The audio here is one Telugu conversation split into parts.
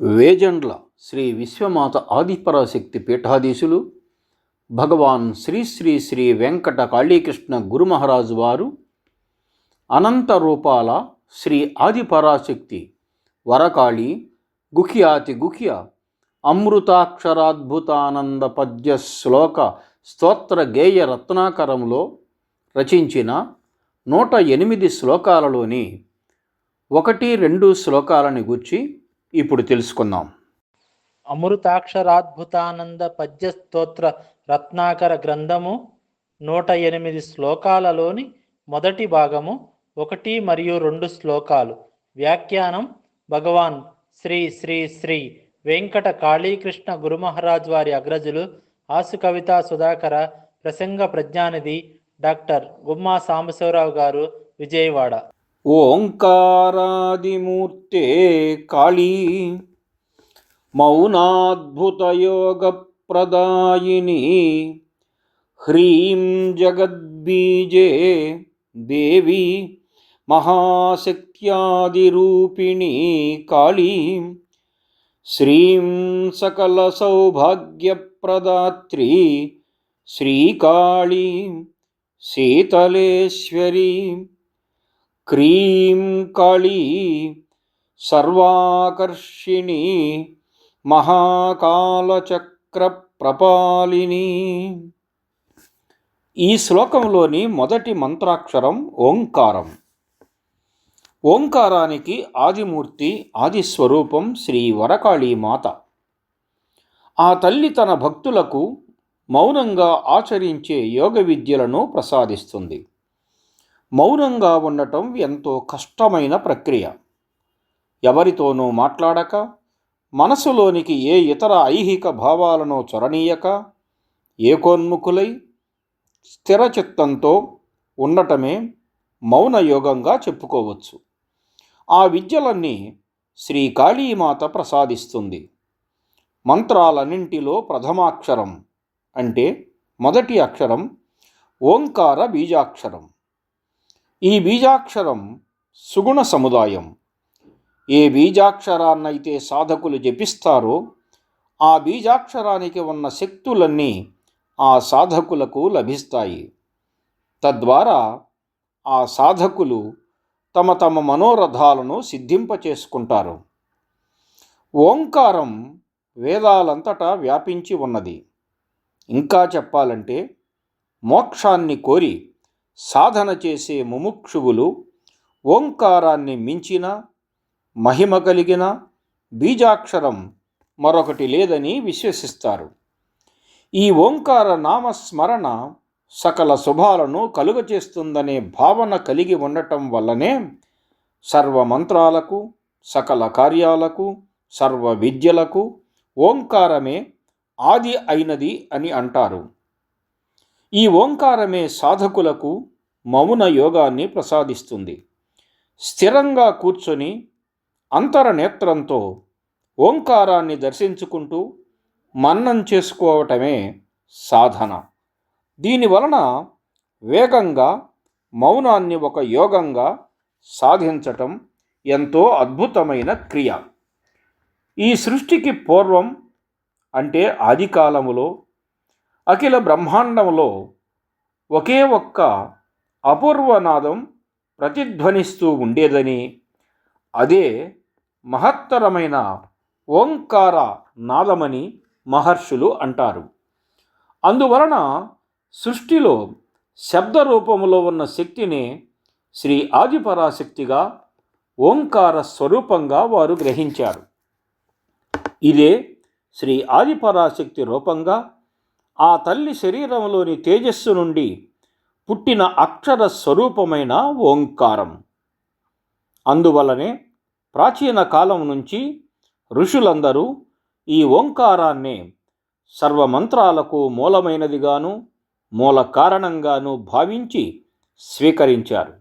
వేజండ్ల శ్రీ విశ్వమాత ఆదిపరాశక్తి పీఠాధీశులు భగవాన్ శ్రీ శ్రీ శ్రీ వెంకట కాళీకృష్ణ గురుమహారాజు వారు అనంత రూపాల శ్రీ ఆదిపరాశక్తి వరకాళి గుఖ్యాతి గుఖ్య అమృతాక్షరాద్భుతానంద పద్య శ్లోక స్తోత్ర గేయ రత్నాకరంలో రచించిన నూట ఎనిమిది శ్లోకాలలోని ఒకటి రెండు శ్లోకాలని గుర్చి ఇప్పుడు తెలుసుకుందాం. అమృతాక్షరాద్భుతానంద పద్య స్తోత్ర రత్నాకర గ్రంథము నూట ఎనిమిది శ్లోకాలలోని మొదటి భాగము ఒకటి మరియు రెండు శ్లోకాలు. వ్యాఖ్యానం భగవాన్ శ్రీ శ్రీ శ్రీ వెంకట కాళీకృష్ణ గురుమహారాజ్ వారి అగ్రజులు ఆసు కవిత సుధాకర ప్రసంగ ప్రజ్ఞానిధి డాక్టర్ గుమ్మా సాంబశివరావు గారు విజయవాడ. ओङ्कारादिमूर्ते काली मौनाद्भुतयोगप्रदायिनी ह्रीं जगद्बीजे देवी महाशक्त्यादिरूपिणी काली श्रीं सकलसौभाग्यप्रदात्री श्रीकाली शीतलेश्वरी। క్రీం కాళీ సర్వాకర్షిణి మహాకాలచక్ర ప్రపాలిని ఈ శ్లోకంలోని మొదటి మంత్రాక్షరం ఓంకారం. ఓంకారానికి ఆదిమూర్తి ఆదిస్వరూపం శ్రీ వరకాళీ మాత. ఆ తల్లి తన భక్తులకు మౌనంగా ఆచరించే యోగ విద్యలను ప్రసాదిస్తుంది. మౌనంగా ఉండటం ఎంతో కష్టమైన ప్రక్రియ. ఎవరితోనూ మాట్లాడక మనసులోనికి ఏ ఇతర ఐహిక భావాలను చొరనీయక ఏకోన్ముఖులై స్థిరచిత్తంతో ఉండటమే మౌన యోగంగా చెప్పుకోవచ్చు. ఆ విద్యలన్నీ శ్రీ కాళీమాత ప్రసాదిస్తుంది. మంత్రాలన్నింటిలో ప్రథమాక్షరం అంటే మొదటి అక్షరం ఓంకార బీజాక్షరం. ఈ బీజాక్షరం సుగుణ సముదాయం. ఏ బీజాక్షరాన్నైతే సాధకులు జపిస్తారో ఆ బీజాక్షరానికి ఉన్న శక్తులన్నీ ఆ సాధకులకు లభిస్తాయి. తద్వారా ఆ సాధకులు తమ తమ మనోరథాలను సిద్ధింపచేసుకుంటారు. ఓంకారం వేదాలంతటా వ్యాపించి ఉన్నది. ఇంకా చెప్పాలంటే మోక్షాన్ని కోరి సాధన చేసే ముముక్షువులు ఓంకారాన్ని మించిన మహిమ కలిగిన బీజాక్షరం మరొకటి లేదని విశ్వసిస్తారు. ఈ ఓంకార నామస్మరణ సకల శుభాలను కలుగచేస్తుందనే భావన కలిగి ఉండటం వల్లనే సర్వ మంత్రాలకు సకల కార్యాలకు సర్వ విద్యలకు ఓంకారమే ఆది అయినది అని అంటారు. ఈ ఓంకారమే సాధకులకు మౌన యోగాన్ని ప్రసాదిస్తుంది. స్థిరంగా కూర్చొని అంతరనేత్రంతో ఓంకారాన్ని దర్శించుకుంటూ మన్నం చేసుకోవటమే సాధన. దీనివలన వేగంగా మౌనాన్ని ఒక యోగంగా సాధించటం ఎంతో అద్భుతమైన క్రియ. ఈ సృష్టికి పూర్వం అంటే ఆదికాలములో అఖిల బ్రహ్మాండంలో ఒకే ఒక్క అపూర్వనాదం ప్రతిధ్వనిస్తూ ఉండేదని అదే మహత్తరమైన ఓంకార నాదమని మహర్షులు అంటారు. అందువలన సృష్టిలో శబ్ద రూపములో ఉన్న శక్తిని శ్రీ ఆదిపరాశక్తిగా ఓంకార స్వరూపంగా వారు గ్రహించారు. ఇదే శ్రీ ఆదిపరాశక్తి రూపంగా ఆ తల్లి శరీరంలోని తేజస్సు నుండి పుట్టిన అక్షర స్వరూపమైన ఓంకారం. అందువలనే ప్రాచీన కాలం నుంచి ఋషులందరూ ఈ ఓంకారాన్నే సర్వమంత్రాలకు మూలమైనదిగాను మూల కారణంగాను భావించి స్వీకరించారు.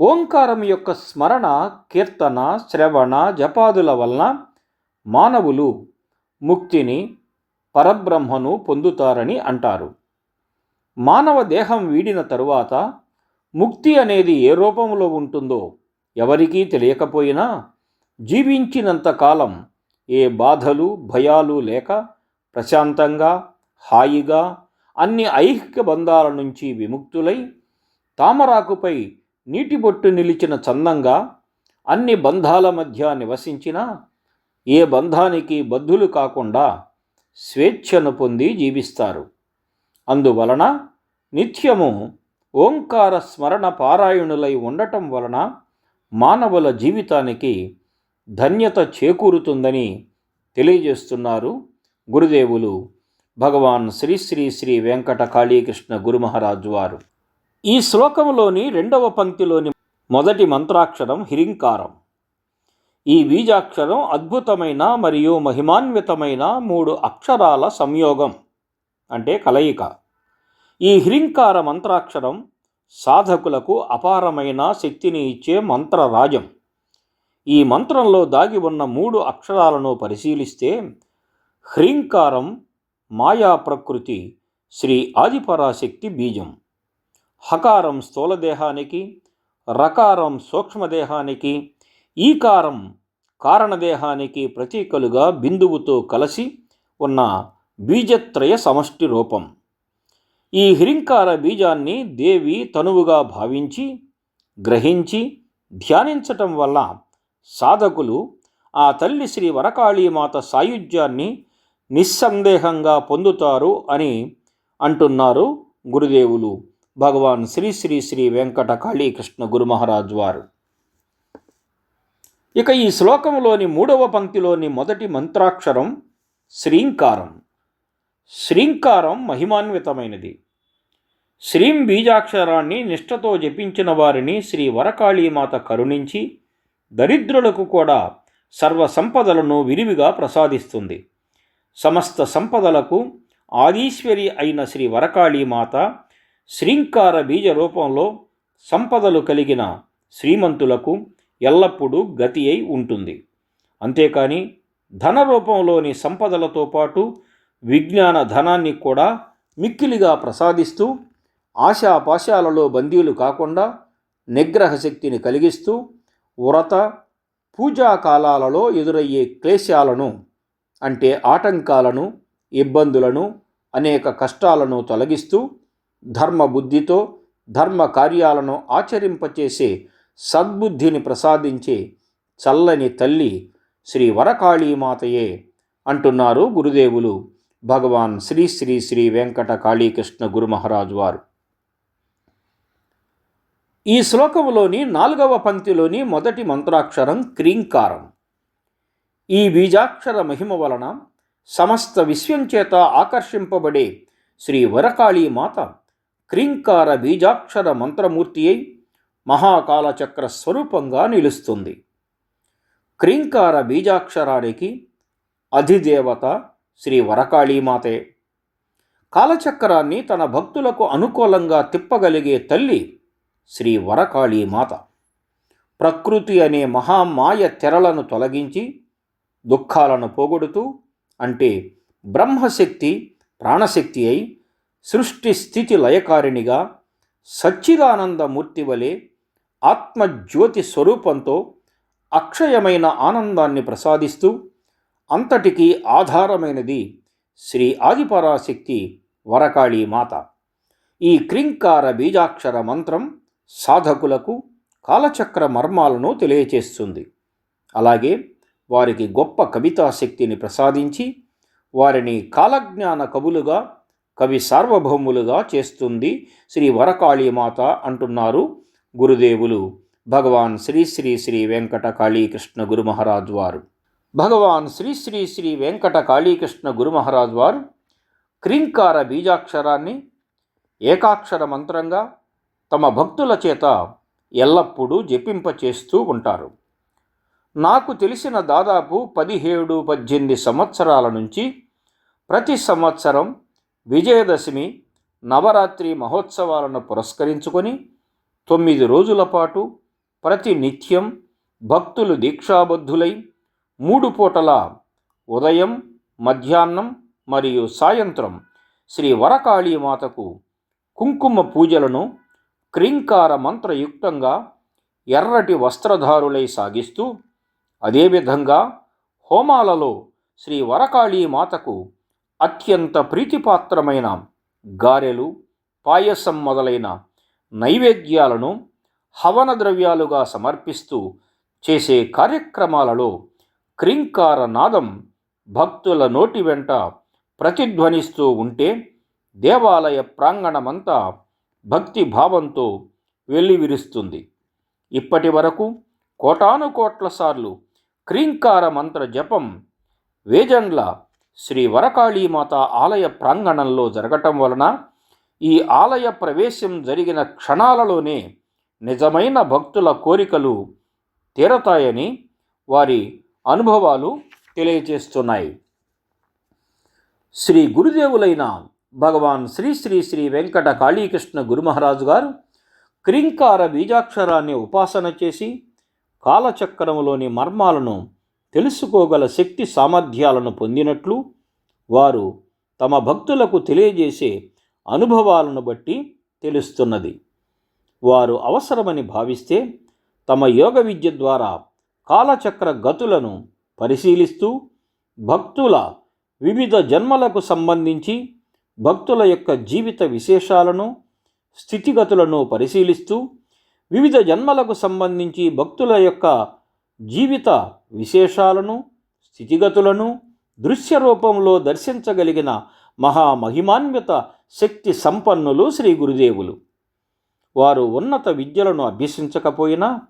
ఓంకారం యొక్క స్మరణ కీర్తన శ్రవణ జపాదుల వలన మానవులు ముక్తిని పరబ్రహ్మను పొందుతారని అంటారు. మానవ దేహం వీడిన తరువాత ముక్తి అనేది ఏ రూపంలో ఉంటుందో ఎవరికీ తెలియకపోయినా జీవించినంతకాలం ఏ బాధలు భయాలు లేక ప్రశాంతంగా హాయిగా అన్ని ఐహిక బంధాల నుంచి విముక్తులై తామరాకుపై నీటి బొట్టు నిలిచిన చందంగా అన్ని బంధాల మధ్య నివసించిన ఏ బంధానికి బద్ధులు కాకుండా స్వేచ్ఛను పొంది జీవిస్తారు. అందువలన నిత్యము ఓంకార స్మరణ పారాయణులై ఉండటం వలన మానవుల జీవితానికి ధన్యత చేకూరుతుందని తెలియజేస్తున్నారు గురుదేవులు భగవాన్ శ్రీ శ్రీ శ్రీ వెంకట కాళీకృష్ణ గురుమహారాజు వారు. ఈ శ్లోకంలోని రెండవ పంక్తిలోని మొదటి మంత్రాక్షరం హిరింకారం. ఈ బీజాక్షరం అద్భుతమైన మరియు మహిమాన్వితమైన మూడు అక్షరాల సంయోగం అంటే కలయిక. ఈ హ్రింకార మంత్రాక్షరం సాధకులకు అపారమైన శక్తిని ఇచ్చే మంత్రరాజం. ఈ మంత్రంలో దాగి ఉన్న మూడు అక్షరాలను పరిశీలిస్తే హ్రీంకారం మాయా ప్రకృతి శ్రీ ఆదిపరాశక్తి బీజం. హకారం స్థూలదేహానికి రకారం సూక్ష్మదేహానికి ఈ కారం కారణదేహానికి ప్రతీకలుగా బిందువుతో కలిసి ఉన్న బీజత్రయ సమష్టి రూపం. ఈ హిరింకార బీజాన్ని దేవి తనువుగా భావించి గ్రహించి ధ్యానించటం వల్ల సాధకులు ఆ తల్లి శ్రీ వరకాళీమాత సాయుధ్యాన్ని నిస్సందేహంగా పొందుతారు అని అంటున్నారు గురుదేవులు. భగవాన్ శ్రీ శ్రీ శ్రీ వెంకట కాళీకృష్ణ గురు మహారాజ్ వారు. ఇక ఈ శ్లోకంలోని మూడవ పంక్తిలోని మొదటి మంత్రాక్షరం శ్రీంకారం. శ్రీంకారం మహిమాన్వితమైనది. శ్రీం బీజాక్షరాన్ని నిష్ఠతో జపించిన వారిని శ్రీ వరకాళీమాత కరుణించి దరిద్రులకు కూడా సర్వ సంపదలను విరివిగా ప్రసాదిస్తుంది. సమస్త సంపదలకు ఆదీశ్వరి అయిన శ్రీ వరకాళీమాత శ్రీంకార బీజ రూపంలో సంపదలు కలిగిన శ్రీమంతులకు ఎల్లప్పుడూ గతి అయి ఉంటుంది. అంతేకాని ధన రూపంలోని సంపదలతో పాటు విజ్ఞాన ధనాన్ని కూడా మిక్కిలిగా ప్రసాదిస్తూ ఆశాపాశాలలో బందీలు కాకుండా నిగ్రహ శక్తిని కలిగిస్తూ వ్రత పూజా కాలాలలో ఎదురయ్యే క్లేశాలను అంటే ఆటంకాలను ఇబ్బందులను అనేక కష్టాలను తొలగిస్తూ ధర్మ బుద్ధితో ధర్మ కార్యాలను ఆచరింపచేసే సద్బుద్ధిని ప్రసాదించే చల్లని తల్లి శ్రీ వరకాళీమాతయే అంటున్నారు గురుదేవులు భగవాన్ శ్రీ శ్రీ శ్రీ వెంకట కాళీకృష్ణ గురు మహారాజు వారు. ఈ శ్లోకములోని నాలుగవ పంక్తిలోని మొదటి మంత్రాక్షరం క్రీంకారం. ఈ బీజాక్షర మహిమ వలన సమస్త విశ్వం చేత ఆకర్షింపబడే శ్రీ వరకాళీ మాత క్రీంకార బీజాక్షర మంత్రమూర్తి అయి మహాకాలచక్ర స్వరూపంగా నిలుస్తుంది. క్రీంకార బీజాక్షరానికి అధిదేవత శ్రీ వరకాళీమాతే. కాలచక్రాన్ని తన భక్తులకు అనుకూలంగా తిప్పగలిగే తల్లి శ్రీ వరకాళీమాత. ప్రకృతి అనే మహామాయ తెరలను తొలగించి దుఃఖాలను పోగొడుతూ అంటే బ్రహ్మశక్తి ప్రాణశక్తి అయి సృష్టి స్థితి లయకారిణిగా సచ్చిదానందమూర్తి వలె ఆత్మజ్యోతి స్వరూపంతో అక్షయమైన ఆనందాన్ని ప్రసాదిస్తూ అంతటికీ ఆధారమైనది శ్రీ ఆదిపరాశక్తి వరకాళీ మాత. ఈ క్రింకార బీజాక్షర మంత్రం సాధకులకు కాలచక్ర మర్మాలను తెలియచేస్తుంది. అలాగే వారికి గొప్ప కవితాశక్తిని ప్రసాదించి వారిని కాలజ్ఞాన కవులుగా కవి సార్వభౌములుగా చేస్తుంది శ్రీ వరకాళీమాత అంటున్నారు గురుదేవులు భగవాన్ శ్రీ శ్రీ శ్రీ వెంకట కాళీకృష్ణ గురు మహారాజ్ వారు. భగవాన్ శ్రీ శ్రీ శ్రీ వెంకట కాళీకృష్ణ గురు మహారాజ్ వారు క్రింకార బీజాక్షరాన్ని ఏకాక్షర మంత్రంగా తమ భక్తుల చేత ఎల్లప్పుడూ జపింపచేస్తూ ఉంటారు. నాకు తెలిసిన దాదాపు పదిహేడు పద్దెనిమిది సంవత్సరాల నుంచి ప్రతి సంవత్సరం విజయదశమి నవరాత్రి మహోత్సవాలను పురస్కరించుకొని తొమ్మిది రోజుల పాటు ప్రతి నిత్యం భక్తులు దీక్షాబద్ధులై మూడు పూటల ఉదయం మధ్యాహ్నం మరియు సాయంత్రం శ్రీ వరకాళీమాతకు కుంకుమ పూజలను క్రింకార మంత్రయుక్తంగా ఎర్రటి వస్త్రధారులై సాగిస్తూ అదేవిధంగా హోమాలలో శ్రీ వరకాళీ మాతకు అత్యంత ప్రీతిపాత్రమైన గారెలు పాయసం మొదలైన నైవేద్యాలను హవన ద్రవ్యాలుగా సమర్పిస్తూ చేసే కార్యక్రమాలలో క్రింకార నాదం భక్తుల నోటి వెంట ప్రతిధ్వనిస్తూ ఉంటే దేవాలయ ప్రాంగణమంతా భక్తి భావంతో వెల్లివిరుస్తుంది. ఇప్పటి వరకు కోటాను కోట్ల సార్లు క్రీంకార మంత్ర జపం వేజండ్ల శ్రీ వరకాళీమాత ఆలయ ప్రాంగణంలో జరగటం వలన ఈ ఆలయ ప్రవేశం జరిగిన క్షణాలలోనే నిజమైన భక్తుల కోరికలు తీరతాయని వారి అనుభవాలు తెలియజేస్తున్నాయి. శ్రీ గురుదేవులైన భగవాన్ శ్రీ శ్రీ శ్రీ వెంకట కాళీకృష్ణ గురుమహారాజు గారు క్రింకార బీజాక్షరాన్ని ఉపాసన చేసి కాలచక్రములోని మర్మాలను తెలుసుకోగల శక్తి సామర్థ్యాలను పొందినట్లు వారు తమ భక్తులకు తెలియజేసే అనుభవాలను బట్టి తెలుస్తున్నది. వారు అవసరమని భావిస్తే తమ యోగ విద్య ద్వారా కాలచక్ర గతులను పరిశీలిస్తూ భక్తుల వివిధ జన్మలకు సంబంధించి భక్తుల యొక్క జీవిత విశేషాలను స్థితిగతులను పరిశీలిస్తూ వివిధ జన్మలకు సంబంధించి భక్తుల యొక్క జీవిత విశేషాలను స్థితిగతులను దృశ్య రూపంలో దర్శించగలిగిన మహామహిమాన్విత శక్తి సంపన్నులు శ్రీ గురుదేవులు. వారు ఉన్నత విద్యలను అభ్యసించకపోయినా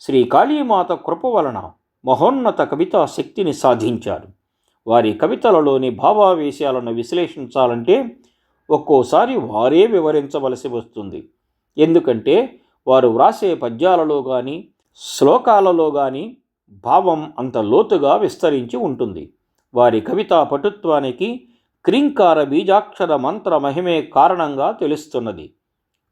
శ్రీ కాళీమాత కృప వలన మహోన్నత కవితా శక్తిని సాధించారు. వారి కవితలలోని భావావేశాలను విశ్లేషించాలంటే ఒక్కోసారి వారే వివరించవలసి వస్తుంది. ఎందుకంటే వారు వ్రాసే పద్యాలలో కానీ శ్లోకాలలో కానీ భావం అంత లోతుగా విస్తరించి ఉంటుంది. వారి కవితా పటుత్వానికి క్రింకార బీజాక్షర మంత్ర మహిమే కారణంగా తెలుస్తున్నది.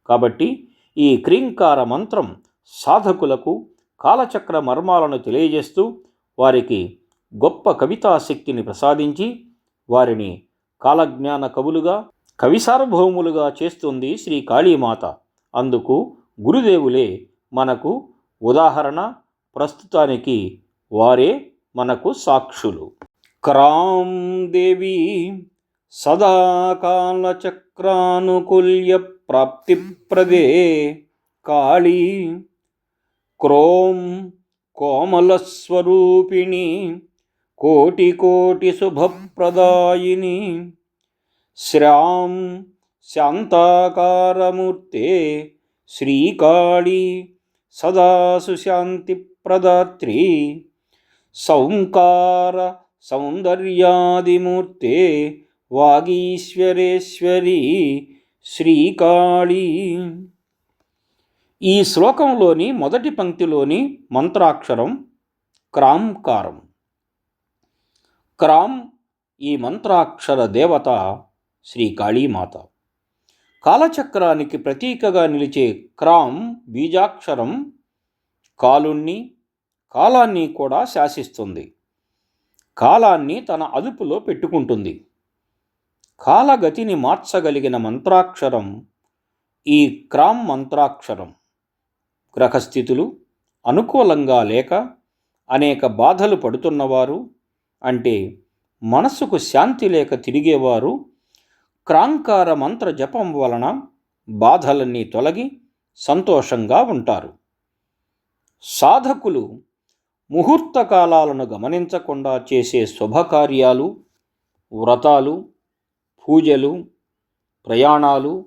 కాబట్టి ఈ క్రింకార మంత్రం సాధకులకు కాలచక్ర మర్మాలను తెలియజేస్తూ వారికి గొప్ప కవితా శక్తిని ప్రసాదించి వారిని కాలజ్ఞాన కవులుగా కవి సార్వభౌములుగా చేస్తుంది శ్రీ కాళీమాత. అందుకు గురుదేవులే మనకు ఉదాహరణ ప్రస్తుతానికి వారే మనకు సాక్షులు. క్రాం దేవి ಸದಾ ಪ್ರಾಪ್ತಿ ಪ್ರಾಪ್ತಿಪ್ರದೇ ಕಾಳಿ ಕ್ರೋಂ ಕೋಮಲಸ್ವರೂಪಿಣಿ ಕೋಟಿಕೋಟಿಶುಭಪ್ರದಾಯಿನಿ ಶ್ರ್ಯಾಂ ಶಾಂತಾಕಾರಮೂರ್ತೆ ಶ್ರೀಕಾಳಿ ಸದಾ ಸುಶಾಂತಿ ಸುಶಾಂತಿಪ್ರದಾತ್ರಿ ಸೌಂಕಾರ ಸೌಂದರ್ಯಾದಿಮೂರ್ತೆ వాగీశ్వరేశ్వరి శ్రీకాళీ. ఈ శ్లోకంలోని మొదటి పంక్తిలోని మంత్రాక్షరం క్రాంకారం. క్రామ్ ఈ మంత్రాక్షర దేవత శ్రీ కాళీమాత కాలచక్రానికి ప్రతీకగా నిలిచే క్రామ్ బీజాక్షరం కాలుణ్ణి కాలాన్ని కూడా శాసిస్తుంది. కాలాన్ని తన అదుపులో పెట్టుకుంటుంది. కాలగతిని మార్చగలిగిన మంత్రాక్షరం ఈ క్రామ్ మంత్రాక్షరం. గ్రహస్థితులు అనుకూలంగా లేక అనేక బాధలు పడుతున్నవారు అంటే మనసుకు శాంతి లేక తిరిగేవారు క్రాంకార మంత్ర జపం వలన బాధలన్నీ తొలగి సంతోషంగా ఉంటారు. సాధకులు ముహూర్త కాలాలను గమనించకుండా చేసే శుభకార్యాలు వ్రతాలు పూజలు ప్రయాణాలు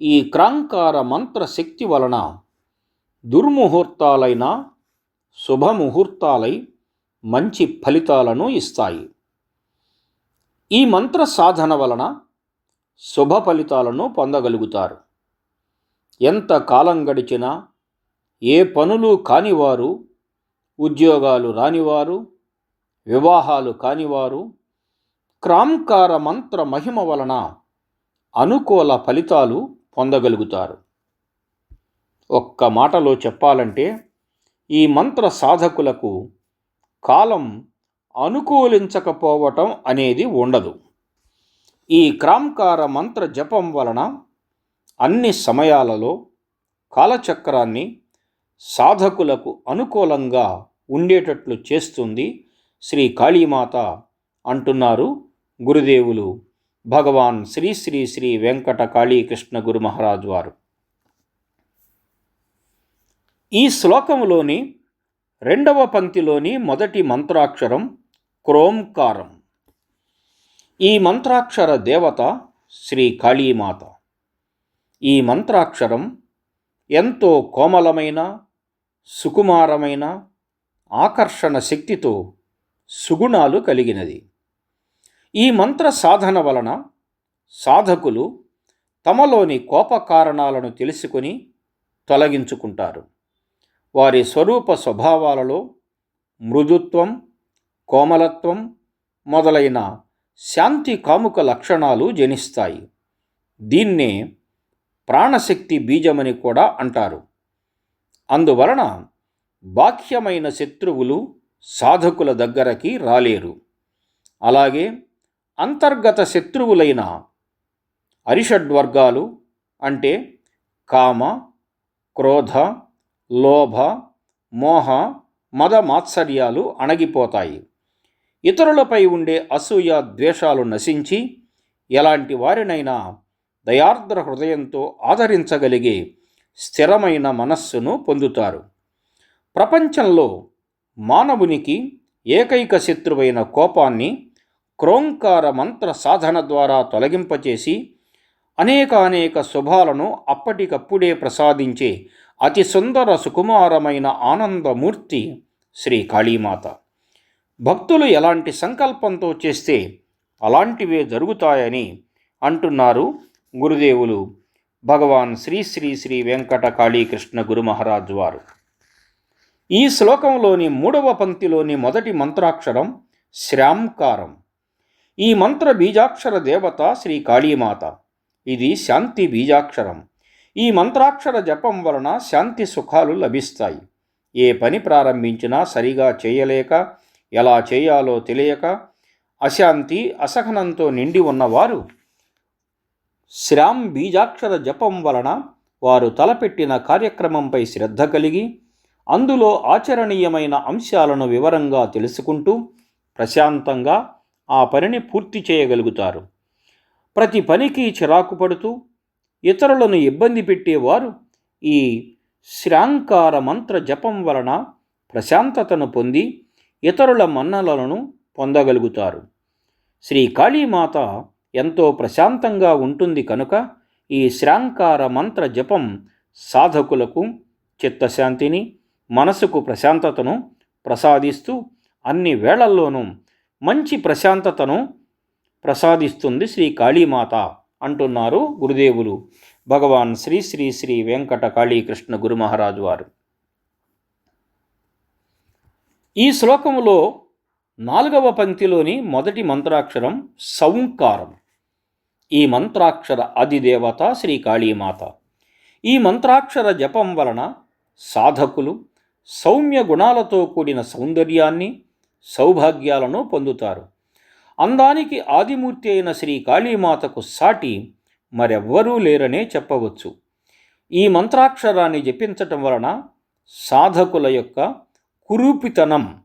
ఈ క్రాంకార మంత్ర శక్తి వలన దుర్ముహూర్తాలైన శుభముహూర్తాలై మంచి ఫలితాలను ఇస్తాయి. ఈ మంత్ర సాధన వలన శుభ ఫలితాలను పొందగలుగుతారు. ఎంత కాలం గడిచినా ఏ పనులు కానివారు ఉద్యోగాలు రానివారు వివాహాలు కానివారు క్రాంకార మంత్ర మహిమ వలన అనుకూల ఫలితాలు పొందగలుగుతారు. ఒక్క మాటలో చెప్పాలంటే ఈ మంత్ర సాధకులకు కాలం అనుకూలించకపోవటం అనేది ఉండదు. ఈ క్రాంకార మంత్ర జపం వలన అన్ని సమయాలలో కాలచక్రాన్ని సాధకులకు అనుకూలంగా ఉండేటట్లు చేస్తుంది శ్రీ కాళీమాత అంటున్నారు గురుదేవులు భగవాన్ శ్రీ శ్రీ శ్రీ వెంకట కాళీకృష్ణ గురు మహారాజ్ వారు. ఈ శ్లోకంలోని రెండవ పంక్తిలోని మొదటి మంత్రాక్షరం క్రోంకారం. ఈ మంత్రాక్షర దేవత శ్రీ కాళీమాత. ఈ మంత్రాక్షరం ఎంతో కోమలమైన సుకుమారమైన ఆకర్షణ శక్తితో సుగుణాలు కలిగినది. ఈ మంత్ర సాధన వలన సాధకులు తమలోని కోప కారణాలను తెలుసుకొని తొలగించుకుంటారు. వారి స్వరూప స్వభావాలలో మృదుత్వం కోమలత్వం మొదలైన శాంతి కాముక లక్షణాలు జనిస్తాయి. దీన్నే ప్రాణశక్తి బీజమని కూడా అంటారు. అందువలన బాహ్యమైన శత్రువులు సాధకుల దగ్గరకి రాలేరు. అలాగే అంతర్గత శత్రువులైన అరిషడ్వర్గాలు అంటే కామ క్రోధ లోభ మోహ మద మాత్సర్యాలు అణగిపోతాయి. ఇతరులపై ఉండే అసూయ ద్వేషాలు నశించి ఎలాంటి వారినైనా దయార్ద్ర హృదయంతో ఆదరించగలిగే స్థిరమైన మనస్సును పొందుతారు. ప్రపంచంలో మానవునికి ఏకైక శత్రువైన కోపాన్ని క్రోంకార మంత్ర సాధన ద్వారా తొలగింపచేసి అనేకానేక అనేక శుభాలను అప్పటికప్పుడే ప్రసాదించే అతి సుందర సుకుమారమైన ఆనందమూర్తి శ్రీ కాళీమాత. భక్తులు ఎలాంటి సంకల్పంతో చేస్తే అలాంటివే జరుగుతాయని అంటున్నారు గురుదేవులు భగవాన్ శ్రీ శ్రీ శ్రీ వెంకట కాళీకృష్ణ గురు మహారాజ్ వారు. ఈ శ్లోకంలోని మూడవ పంక్తిలోని మొదటి మంత్రాక్షరం శ్రాంకారం. ఈ మంత్ర బీజాక్షర దేవత శ్రీ కాళీమాత. ఇది శాంతి బీజాక్షరం. ఈ మంత్రాక్షర జపం వలన శాంతి సుఖాలు లభిస్తాయి. ఏ పని ప్రారంభించినా సరిగా చేయలేక ఎలా చేయాలో తెలియక అశాంతి అసహనంతో నిండి ఉన్నవారు శ్రామ్ బీజాక్షర జపం వలన వారు తలపెట్టిన కార్యక్రమంపై శ్రద్ధ కలిగి అందులో ఆచరణీయమైన అంశాలను వివరంగా తెలుసుకుంటూ ప్రశాంతంగా ఆ పనిని పూర్తి చేయగలుగుతారు. ప్రతి పనికి చిరాకు పడుతూ ఇతరులను ఇబ్బంది పెట్టేవారు ఈ శ్రాంకార మంత్ర జపం వలన ప్రశాంతతను పొంది ఇతరుల మన్నలను పొందగలుగుతారు. శ్రీ కాళీమాత ఎంతో ప్రశాంతంగా ఉంటుంది కనుక ఈ శ్రాంకార మంత్ర జపం సాధకులకు చిత్తశాంతిని మనసుకు ప్రశాంతతను ప్రసాదిస్తూ అన్ని వేళల్లోనూ మంచి ప్రశాంతతను ప్రసాదిస్తుంది శ్రీ కాళీమాత అంటున్నారు గురుదేవులు. భగవాన్ శ్రీ శ్రీ శ్రీ వెంకట కాళీకృష్ణ గురు మహారాజు వారు. ఈ శ్లోకములో నాలుగవ పంక్తిలోని మొదటి మంత్రాక్షరం సౌంకారం. ఈ మంత్రాక్షర అధిదేవత శ్రీ కాళీమాత. ఈ మంత్రాక్షర జపం వలన సాధకులు సౌమ్య గుణాలతో కూడిన సౌందర్యాన్ని సౌభాగ్యాలను పొందుతారు. అందానికి ఆదిమూర్తి అయిన శ్రీ కాళీమాతకు సాటి మరెవ్వరూ లేరనే చెప్పవచ్చు. ఈ మంత్రాక్షరాన్ని జపించటం వలన సాధకుల యొక్క కురూపితనం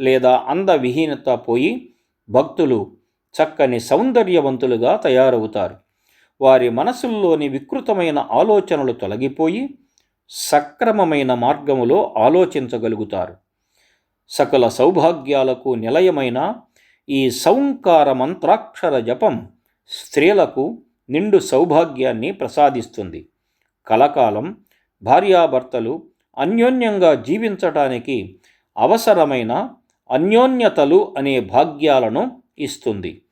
లేదా అందవిహీనత పోయి భక్తులు చక్కని సౌందర్యవంతులుగా తయారవుతారు. వారి మనసుల్లోని వికృతమైన ఆలోచనలు తొలగిపోయి సక్రమమైన మార్గములో ఆలోచించగలుగుతారు. సకల సౌభాగ్యాలకు నిలయమైన ఈ సౌంకార మంత్రాక్షర జపం స్త్రీలకు నిండు సౌభాగ్యాన్ని ప్రసాదిస్తుంది. కలకాలం భార్యాభర్తలు అన్యోన్యంగా జీవించటానికి అవసరమైన అన్యోన్యతలు అనే భాగ్యాలను ఇస్తుంది.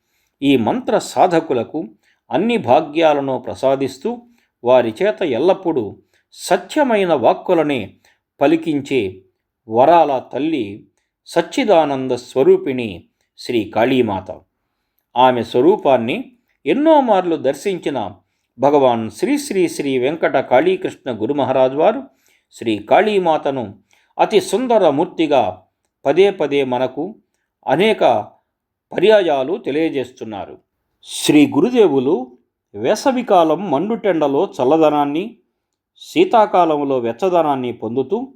ఈ మంత్ర సాధకులకు అన్ని భాగ్యాలను ప్రసాదిస్తూ వారి చేత ఎల్లప్పుడూ సత్యమైన వాక్కులనే పలికించే వరాల తల్లి సచ్చిదానంద స్వరూపిణి శ్రీ కాళీమాత. ఆమె స్వరూపాన్ని ఎన్నో మార్లు దర్శించిన భగవాన్ శ్రీ శ్రీ శ్రీ వెంకట కాళీకృష్ణ గురుమహారాజ్ వారు శ్రీ కాళీమాతను అతి సుందర మూర్తిగా పదే పదే మనకు అనేక పర్యాయాలు తెలియజేస్తున్నారు. శ్రీ గురుదేవులు వేసవికాలం మండుటెండలో చల్లదనాన్ని శీతాకాలంలో వెచ్చదనాన్ని పొందుతూ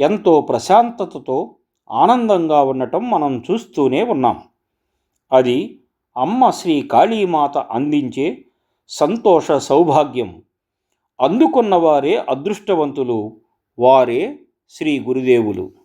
ఎంతో ప్రశాంతతతో ఆనందంగా ఉండటం మనం చూస్తూనే ఉన్నాం. అది అమ్మ శ్రీ కాళీమాత అందించే సంతోష సౌభాగ్యం. అందుకున్నవారే అదృష్టవంతులు వారే శ్రీ గురుదేవులు.